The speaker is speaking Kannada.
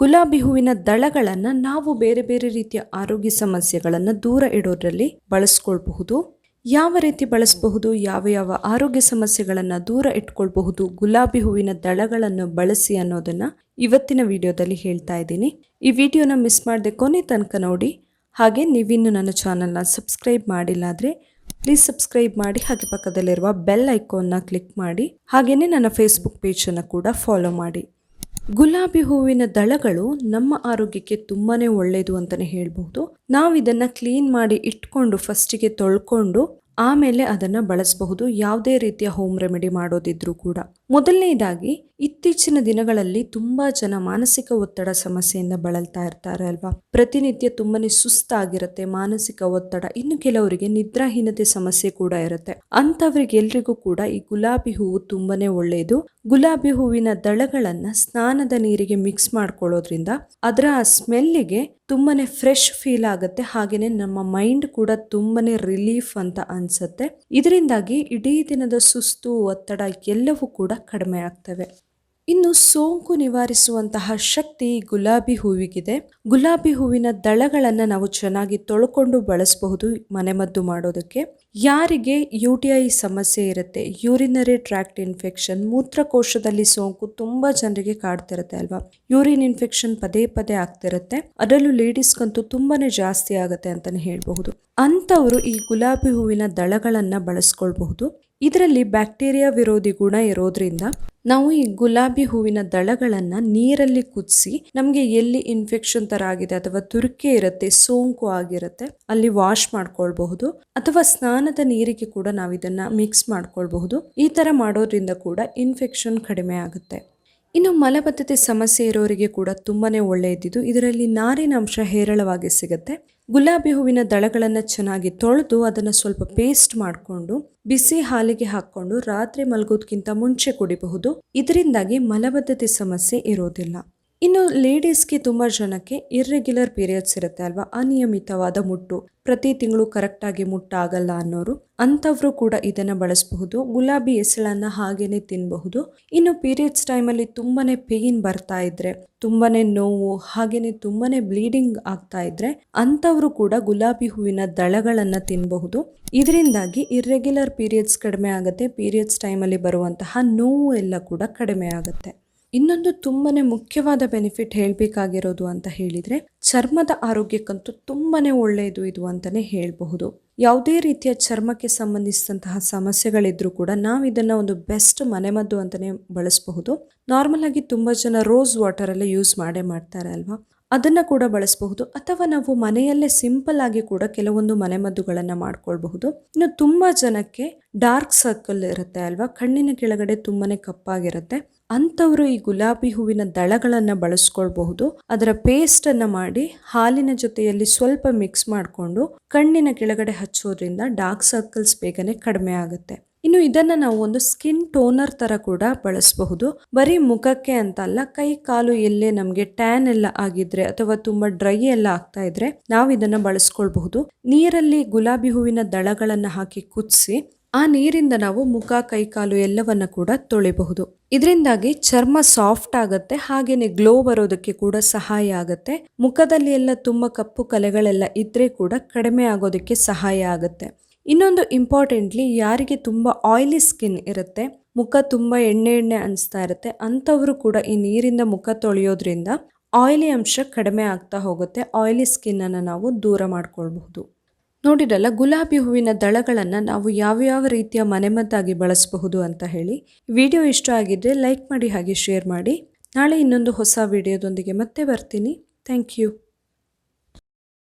ಗುಲಾಬಿ ಹೂವಿನ ದಳಗಳನ್ನು ನಾವು ಬೇರೆ ಬೇರೆ ರೀತಿಯ ಆರೋಗ್ಯ ಸಮಸ್ಯೆಗಳನ್ನು ದೂರ ಇಡೋದ್ರಲ್ಲಿ ಬಳಸ್ಕೊಳ್ಬಹುದು. ಯಾವ ರೀತಿ ಬಳಸಬಹುದು, ಯಾವ ಯಾವ ಆರೋಗ್ಯ ಸಮಸ್ಯೆಗಳನ್ನು ದೂರ ಇಟ್ಕೊಳ್ಬಹುದು, ಗುಲಾಬಿ ಹೂವಿನ ದಳಗಳನ್ನು ಬಳಸಿ ಅನ್ನೋದನ್ನು ಇವತ್ತಿನ ವಿಡಿಯೋದಲ್ಲಿ ಹೇಳ್ತಾ ಇದ್ದೀನಿ. ಈ ವಿಡಿಯೋನ ಮಿಸ್ ಮಾಡದೆ ಕೊನೆ ತನಕ ನೋಡಿ. ಹಾಗೆ ನೀವಿನ್ನು ನನ್ನ ಚಾನಲ್ನ ಸಬ್ಸ್ಕ್ರೈಬ್ ಮಾಡಿಲ್ಲ ಆದರೆ ಪ್ಲೀಸ್ ಸಬ್ಸ್ಕ್ರೈಬ್ ಮಾಡಿ, ಹಾಗೆ ಪಕ್ಕದಲ್ಲಿರುವ ಬೆಲ್ ಐಕಾನ್ನ ಕ್ಲಿಕ್ ಮಾಡಿ ಹಾಗೆಯೇ ನನ್ನ ಫೇಸ್ಬುಕ್ ಪೇಜನ್ನು ಕೂಡ ಫಾಲೋ ಮಾಡಿ. ಗುಲಾಬಿ ಹೂವಿನ ದಳಗಳು ನಮ್ಮ ಆರೋಗ್ಯಕ್ಕೆ ತುಂಬಾನೇ ಒಳ್ಳೆಯದು ಅಂತಲೇ ಹೇಳ್ಬಹುದು. ನಾವು ಇದನ್ನ ಕ್ಲೀನ್ ಮಾಡಿ ಇಟ್ಕೊಂಡು ಫಸ್ಟಿಗೆ ತೊಳ್ಕೊಂಡು ಆಮೇಲೆ ಅದನ್ನ ಬಳಸಬಹುದು. ಯಾವುದೇ ರೀತಿಯ ಹೋಮ್ ರೆಮಿಡಿ ಮಾಡೋದಿದ್ರೂ ಕೂಡ. ಮೊದಲನೇದಾಗಿ ಇತ್ತೀಚಿನ ದಿನಗಳಲ್ಲಿ ತುಂಬಾ ಜನ ಮಾನಸಿಕ ಒತ್ತಡ ಸಮಸ್ಯೆಯಿಂದ ಬಳಲ್ತಾ ಇರ್ತಾರೆ ಅಲ್ವಾ? ಪ್ರತಿನಿತ್ಯ ತುಂಬಾನೇ ಸುಸ್ತಾಗಿರುತ್ತೆ, ಮಾನಸಿಕ ಒತ್ತಡ. ಇನ್ನು ಕೆಲವರಿಗೆ ನಿದ್ರಾಹೀನತೆ ಸಮಸ್ಯೆ ಕೂಡ ಇರುತ್ತೆ. ಅಂತವ್ರಿಗೆಲ್ರಿಗೂ ಕೂಡ ಈ ಗುಲಾಬಿ ಹೂವು ತುಂಬಾನೇ ಒಳ್ಳೆಯದು ಗುಲಾಬಿ ಹೂವಿನ ದಳಗಳನ್ನು ಸ್ನಾನದ ನೀರಿಗೆ ಮಿಕ್ಸ್ ಮಾಡ್ಕೊಳ್ಳೋದ್ರಿಂದ ಅದರ ಸ್ಮೆಲ್ಲಿಗೆ ತುಂಬಾನೇ ಫ್ರೆಶ್ ಫೀಲ್ ಆಗುತ್ತೆ. ಹಾಗೆಯೇ ನಮ್ಮ ಮೈಂಡ್ ಕೂಡ ತುಂಬಾನೇ ರಿಲೀಫ್ ಅಂತ ಅನ್ಸುತ್ತೆ. ಇದರಿಂದಾಗಿ ಇಡೀ ದಿನದ ಸುಸ್ತು, ಒತ್ತಡ ಎಲ್ಲವೂ ಕೂಡ ಕಡಿಮೆ ಆಗ್ತವೆ. ಇನ್ನು ಸೋಂಕು ನಿವಾರಿಸುವಂತಹ ಶಕ್ತಿ ಗುಲಾಬಿ ಹೂವಿಗಿದೆ. ಗುಲಾಬಿ ಹೂವಿನ ದಳಗಳನ್ನು ನಾವು ಚೆನ್ನಾಗಿ ತೊಳ್ಕೊಂಡು ಬಳಸಬಹುದು ಮನೆಮದ್ದು ಮಾಡೋದಕ್ಕೆ. ಯಾರಿಗೆ ಯು ಟಿ ಐ ಸಮಸ್ಯೆ ಇರುತ್ತೆ, ಯೂರಿನರಿ ಟ್ರ್ಯಾಕ್ಟ್ ಇನ್ಫೆಕ್ಷನ್, ಮೂತ್ರಕೋಶದಲ್ಲಿ ಸೋಂಕು ತುಂಬ ಜನರಿಗೆ ಕಾಡ್ತಿರುತ್ತೆ ಅಲ್ವಾ? ಯೂರಿನ್ ಇನ್ಫೆಕ್ಷನ್ ಪದೇ ಪದೇ ಆಗ್ತಿರುತ್ತೆ. ಅದರಲ್ಲೂ ಲೇಡೀಸ್ಗಂತೂ ತುಂಬಾನೇ ಜಾಸ್ತಿ ಆಗುತ್ತೆ ಅಂತಲೇ ಹೇಳಬಹುದು. ಅಂಥವರು ಈ ಗುಲಾಬಿ ಹೂವಿನ ದಳಗಳನ್ನು ಬಳಸ್ಕೊಳ್ಬಹುದು. ಇದರಲ್ಲಿ ಬ್ಯಾಕ್ಟೀರಿಯಾ ವಿರೋಧಿ ಗುಣ ಇರೋದ್ರಿಂದ ನಾವು ಈ ಗುಲಾಬಿ ಹೂವಿನ ದಳಗಳನ್ನು ನೀರಲ್ಲಿ ಕುದಿಸಿ ನಮಗೆ ಎಲ್ಲಿ ಇನ್ಫೆಕ್ಷನ್ ತರ ಆಗಿದೆ ಅಥವಾ ತುರ್ಕೆ ಇರುತ್ತೆ, ಸೋಂಕು ಆಗಿರುತ್ತೆ, ಅಲ್ಲಿ ವಾಶ್ ಮಾಡ್ಕೊಳ್ಬಹುದು. ಅಥವಾ ಸ್ನಾನದ ನೀರಿಗೆ ಕೂಡ ನಾವು ಇದನ್ನ ಮಿಕ್ಸ್ ಮಾಡ್ಕೊಳ್ಬಹುದು. ಈ ತರ ಮಾಡೋದ್ರಿಂದ ಕೂಡ ಇನ್ಫೆಕ್ಷನ್ ಕಡಿಮೆ ಆಗುತ್ತೆ. ಇನ್ನು ಮಲಬದ್ಧತೆ ಸಮಸ್ಯೆ ಇರೋರಿಗೆ ಕೂಡ ತುಂಬಾನೇ ಒಳ್ಳೆಯದಿದ್ದು ಇದರಲ್ಲಿ ನಾರಿನ ಅಂಶ ಹೇರಳವಾಗಿ ಸಿಗುತ್ತೆ. ಗುಲಾಬಿ ಹೂವಿನ ದಳಗಳನ್ನು ಚೆನ್ನಾಗಿ ತೊಳೆದು ಅದನ್ನು ಸ್ವಲ್ಪ ಪೇಸ್ಟ್ ಮಾಡಿಕೊಂಡು, ಬಿಸಿ ಹಾಲಿಗೆ ಹಾಕ್ಕೊಂಡು ರಾತ್ರಿ ಮಲಗೋದಕ್ಕಿಂತ ಮುಂಚೆ ಕುಡಿಬಹುದು. ಇದರಿಂದಾಗಿ ಮಲಬದ್ಧತೆ ಸಮಸ್ಯೆ ಇರೋದಿಲ್ಲ. ಇನ್ನು ಲೇಡೀಸ್ಗೆ ತುಂಬ ಜನಕ್ಕೆ ಇರ್ರೆಗ್ಯುಲರ್ ಪೀರಿಯಡ್ಸ್ ಇರುತ್ತೆ ಅಲ್ವಾ? ಅನಿಯಮಿತವಾದ ಮುಟ್ಟು. ಪ್ರತಿ ತಿಂಗಳು ಕರೆಕ್ಟಾಗಿ ಮುಟ್ಟಾಗಲ್ಲ ಅನ್ನೋರು ಅಂಥವರು ಕೂಡ ಇದನ್ನು ಬಳಸಬಹುದು. ಗುಲಾಬಿ ಎಸಳನ್ನ ಹಾಗೇನೆ ತಿನ್ನಬಹುದು ಇನ್ನು ಪೀರಿಯಡ್ಸ್ ಟೈಮಲ್ಲಿ ತುಂಬಾ ಪೇಯ್ನ್ ಬರ್ತಾ ಇದ್ರೆ ತುಂಬಾ ನೋವು, ಹಾಗೇನೆ ತುಂಬಾ ಬ್ಲೀಡಿಂಗ್ ಆಗ್ತಾ ಇದ್ರೆ ಅಂಥವರು ಕೂಡ ಗುಲಾಬಿ ಹೂವಿನ ದಳಗಳನ್ನು ತಿನ್ನಬಹುದು ಇದರಿಂದಾಗಿ ಇರ್ರೆಗ್ಯುಲರ್ ಪೀರಿಯಡ್ಸ್ ಕಡಿಮೆ ಆಗುತ್ತೆ. ಪೀರಿಯಡ್ಸ್ ಟೈಮಲ್ಲಿ ಬರುವಂತಹ ನೋವು ಎಲ್ಲ ಕೂಡ ಕಡಿಮೆ ಆಗುತ್ತೆ. ಇನ್ನೊಂದು ತುಂಬಾ ಮುಖ್ಯವಾದ ಬೆನಿಫಿಟ್ ಹೇಳಬೇಕಾಗಿರೋದು ಅಂತ ಹೇಳಿದರೆ, ಚರ್ಮದ ಆರೋಗ್ಯಕ್ಕಂತೂ ತುಂಬಾ ಒಳ್ಳೆಯದು ಇದು ಅಂತಲೇ ಹೇಳಬಹುದು. ಯಾವುದೇ ರೀತಿಯ ಚರ್ಮಕ್ಕೆ ಸಂಬಂಧಿಸಿದಂತಹ ಸಮಸ್ಯೆಗಳಿದ್ರೂ ಕೂಡ ನಾವು ಇದನ್ನು ಒಂದು ಬೆಸ್ಟ್ ಮನೆಮದ್ದು ಅಂತಲೇ ಬಳಸಬಹುದು. ನಾರ್ಮಲ್ ಆಗಿ ತುಂಬ ಜನ ರೋಸ್ ವಾಟರ್ ಎಲ್ಲ ಯೂಸ್ ಮಾಡೇ ಮಾಡ್ತಾರೆ ಅಲ್ವಾ? ಅದನ್ನ ಕೂಡ ಬಳಸಬಹುದು. ಅಥವಾ ನಾವು ಮನೆಯಲ್ಲೇ ಸಿಂಪಲ್ ಆಗಿ ಕೂಡ ಕೆಲವೊಂದು ಮನೆಮದ್ದುಗಳನ್ನು ಮಾಡ್ಕೊಳ್ಬಹುದು. ಇನ್ನು ತುಂಬ ಜನಕ್ಕೆ ಡಾರ್ಕ್ ಸರ್ಕಲ್ ಇರುತ್ತೆ ಅಲ್ವಾ? ಕಣ್ಣಿನ ಕೆಳಗಡೆ ತುಂಬಾನೇ ಕಪ್ಪಾಗಿರುತ್ತೆ. ಅಂಥವರು ಈ ಗುಲಾಬಿ ಹೂವಿನ ದಳಗಳನ್ನು ಬಳಸ್ಕೊಳ್ಬಹುದು. ಅದರ ಪೇಸ್ಟ್ ಅನ್ನ ಮಾಡಿ ಹಾಲಿನ ಜೊತೆಯಲ್ಲಿ ಸ್ವಲ್ಪ ಮಿಕ್ಸ್ ಮಾಡಿಕೊಂಡು ಕಣ್ಣಿನ ಕೆಳಗಡೆ ಹಚ್ಚೋದ್ರಿಂದ ಡಾರ್ಕ್ ಸರ್ಕಲ್ಸ್ ಬೇಗನೆ ಕಡಿಮೆ ಆಗುತ್ತೆ. ಇನ್ನು ಇದನ್ನ ನಾವು ಒಂದು ಸ್ಕಿನ್ ಟೋನರ್ ತರ ಕೂಡ ಬಳಸಬಹುದು. ಬರೀ ಮುಖಕ್ಕೆ ಅಂತ ಅಲ್ಲ ಕೈ, ಕಾಲು ಎಲ್ಲೇ ನಮಗೆ ಟ್ಯಾನ್ ಎಲ್ಲ ಆಗಿದ್ರೆ ಅಥವಾ ತುಂಬಾ ಡ್ರೈ ಎಲ್ಲ ಆಗ್ತಾ ಇದ್ರೆ ನಾವು ಇದನ್ನ ಬಳಸ್ಕೊಳ್ಬಹುದು. ನೀರಲ್ಲಿ ಗುಲಾಬಿ ಹೂವಿನ ದಳಗಳನ್ನು ಹಾಕಿ ಕುದಿಸಿ, ಆ ನೀರಿಂದ ನಾವು ಮುಖ ಕೈಕಾಲು ಎಲ್ಲವನ್ನ ಕೂಡ ತೊಳಿಬಹುದು. ಇದರಿಂದಾಗಿ ಚರ್ಮ ಸಾಫ್ಟ್ ಆಗುತ್ತೆ, ಹಾಗೇನೆ ಗ್ಲೋ ಬರೋದಕ್ಕೆ ಕೂಡ ಸಹಾಯ ಆಗುತ್ತೆ. ಮುಖದಲ್ಲಿ ಎಲ್ಲ ತುಂಬಾ ಕಪ್ಪು ಕಲೆಗಳೆಲ್ಲ ಇದ್ರೆ ಕೂಡ ಕಡಿಮೆ ಆಗೋದಕ್ಕೆ ಸಹಾಯ ಆಗುತ್ತೆ. ಇನ್ನೊಂದು ಇಂಪಾರ್ಟೆಂಟ್ಲಿ ಯಾರಿಗೆ ತುಂಬ ಆಯಿಲಿ ಸ್ಕಿನ್ ಇರುತ್ತೆ, ಮುಖ ತುಂಬ ಎಣ್ಣೆ ಎಣ್ಣೆ ಅನಿಸ್ತಾ ಇರುತ್ತೆ, ಅಂಥವರು ಕೂಡ ಈ ನೀರಿಂದ ಮುಖ ತೊಳೆಯೋದ್ರಿಂದ ಆಯಿಲಿ ಅಂಶ ಕಡಿಮೆ ಆಗ್ತಾ ಹೋಗುತ್ತೆ ಆಯಿಲಿ ಸ್ಕಿನ್ನನ್ನು ನಾವು ದೂರ ಮಾಡಿಕೊಳ್ಬಹುದು. ನೋಡಿರಲ್ಲ, ಗುಲಾಬಿ ಹೂವಿನ ದಳಗಳನ್ನು ನಾವು ಯಾವ್ಯಾವ ರೀತಿಯ ಮನೆಮದ್ದಾಗಿ ಬಳಸಬಹುದು ಅಂತ ಹೇಳಿ ವಿಡಿಯೋ ಇಷ್ಟ ಆಗಿದ್ದರೆ ಲೈಕ್ ಮಾಡಿ ಹಾಗೆ ಶೇರ್ ಮಾಡಿ. ನಾಳೆ ಇನ್ನೊಂದು ಹೊಸ ವಿಡಿಯೋದೊಂದಿಗೆ ಮತ್ತೆ ಬರ್ತೀನಿ. Thank you